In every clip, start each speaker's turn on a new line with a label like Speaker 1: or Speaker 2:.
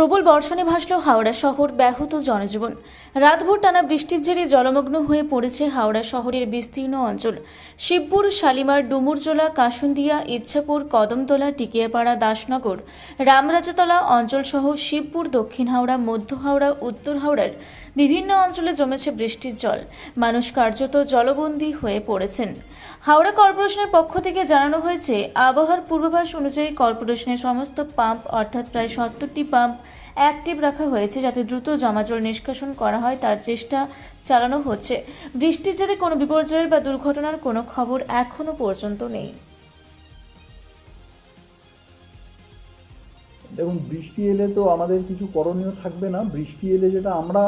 Speaker 1: প্রবল বর্ষণে ভাসল হাওড়া শহর ব্যাহত জনজীবন। রাতভর টানা বৃষ্টির জেরে জলমগ্ন হয়ে পড়েছে হাওড়া শহরের বিস্তীর্ণ অঞ্চল। শিবপুর, শালিমার, ডুমুরজোলা কাসুন্দিয়া ইচ্ছাপুর, কদমতলা, টিকিয়াপাড়া, দাসনগর, রামরাজাতলা অঞ্চলসহ শিবপুর, দক্ষিণ হাওড়া, মধ্য হাওড়া, উত্তর হাওড়ার বিভিন্ন অঞ্চলে জমেছে বৃষ্টির জল। মানুষ কার্যত জলবন্দী হয়ে পড়েছেন। হাওড়া কর্পোরেশনের পক্ষ থেকে জানানো হয়েছে, আবহাওয়ার পূর্বাভাস অনুযায়ী কর্পোরেশনের সমস্ত পাম্প, অর্থাৎ প্রায় সত্তরটি পাম্প অ্যাক্টিভ রাখা হয়েছে যাতে দ্রুত জমাজল নিষ্কাশন করা হয়, তার চেষ্টা চালানো হচ্ছে। বৃষ্টির জেরে কোনো বিপর্যয়ের বা দুর্ঘটনার কোনো খবর এখনও পর্যন্ত নেই।
Speaker 2: দেখুন, বৃষ্টি এলে তো আমাদের কিছু করণীয় থাকবে না। বৃষ্টি এলে যেটা আমরা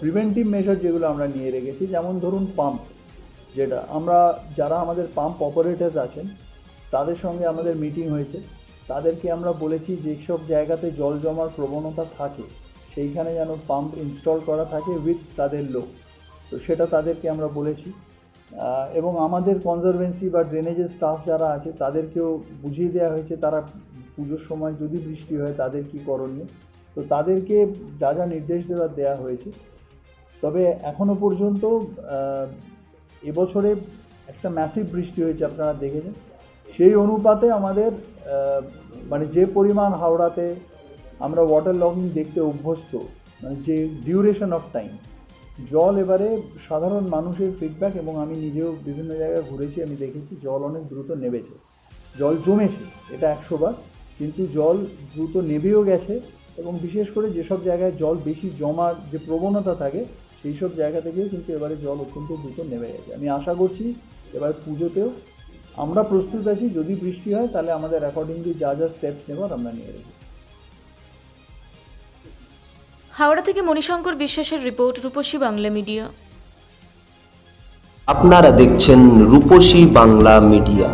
Speaker 2: প্রিভেন্টিভ মেজার যেগুলো আমরা নিয়ে রেখেছি, যেমন ধরুন পাম্প যেটা আমরা যারা আমাদের পাম্প অপারেটার্স আছেন, তাদের সঙ্গে আমাদের মিটিং হয়েছে। তাদেরকে আমরা বলেছি যেসব জায়গাতে জল জমার প্রবণতা থাকে, সেইখানে যেন পাম্প ইনস্টল করা থাকে উইথ তাদের লোক। তো সেটা তাদেরকে আমরা বলেছি। এবং আমাদের কনজারভেন্সি বা ড্রেনেজের স্টাফ যারা আছে, তাদেরকেও বুঝিয়ে দেওয়া হয়েছে, তারা পুজোর সময় যদি বৃষ্টি হয় তাদের কী করণীয়? তো তাদেরকে যা যা নির্দেশ দেওয়ার দেওয়া হয়েছে। তবে এখনও পর্যন্ত এবছরে একটা ম্যাসিভ বৃষ্টি হয়েছে, আপনারা দেখেছেন। সেই অনুপাতে আমাদের মানে যে পরিমাণ হাওড়াতে আমরা ওয়াটার লগিং দেখতে অভ্যস্ত মানে যে ডিউরেশন অফ টাইম জল এবারে সাধারণ মানুষের ফিডব্যাক এবং আমি নিজেও বিভিন্ন জায়গায় ঘুরেছি, আমি দেখেছি জল অনেক দ্রুত নেবেছে জল জমেছে, এটা একশো বার, কিন্তু জল দ্রুত নেবেও গেছে এবং বিশেষ করে যেসব জায়গায় জল বেশি জমার যে প্রবণতা থাকে সেই সব জায়গা থেকেও কিন্তু এবারে জল অত্যন্ত দ্রুত নেমে গেছে। আমি আশা করছি এবার পুজোতেও আমরা প্রস্তুত আছি যদি বৃষ্টি হয় তাহলে আমাদের অ্যাকর্ডিংলি যা যা স্টেপস নেবার আমরা নিয়ে রেখেছি
Speaker 1: হাওড়া থেকে মণিশঙ্কর বিশ্বাসের রিপোর্ট রূপসী বাংলা মিডিয়া
Speaker 3: আপনারা দেখছেন রূপসী বাংলা মিডিয়া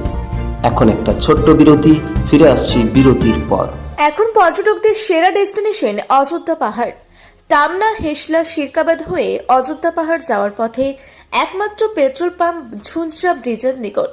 Speaker 3: এখন একটা ছোট্ট বিরতি ফিরে আসছি বিরতির পর।
Speaker 1: এখন পর্যটকদের সেরা ডেস্টিনেশন অযোধ্যা পাহাড়। টামনা হেসলা শিরকাবাদ হয়ে অযোধ্যা পাহাড় যাওয়ার পথে একমাত্র পেট্রোল পাম্প ঝুঞ্ঝরা ব্রিজের নিকট।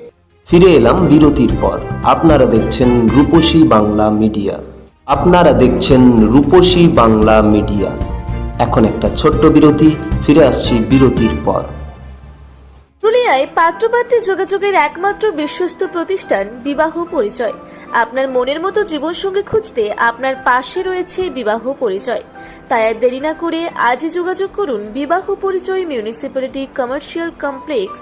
Speaker 3: ফিরে এলাম বিরতির পর। আপনারা দেখছেন রূপসী বাংলা মিডিয়া। আপনারা দেখছেন রূপসী বাংলা মিডিয়া। এখন একটা ছোট্ট বিরতি, ফিরে আসছি বিরতির পর।
Speaker 1: পুরুলিয়ায় পাত্রপাত্রে যোগাযোগের একমাত্র বিশ্বস্ত প্রতিষ্ঠান বিবাহ পরিচয়। আপনার মনের মতো জীবনসঙ্গী খুঁজতে আপনার পাশে রয়েছে বিবাহ পরিচয়। তাই আর দেরি না করে আজই যোগাযোগ করুন বিবাহ পরিচয় municipality commercial complex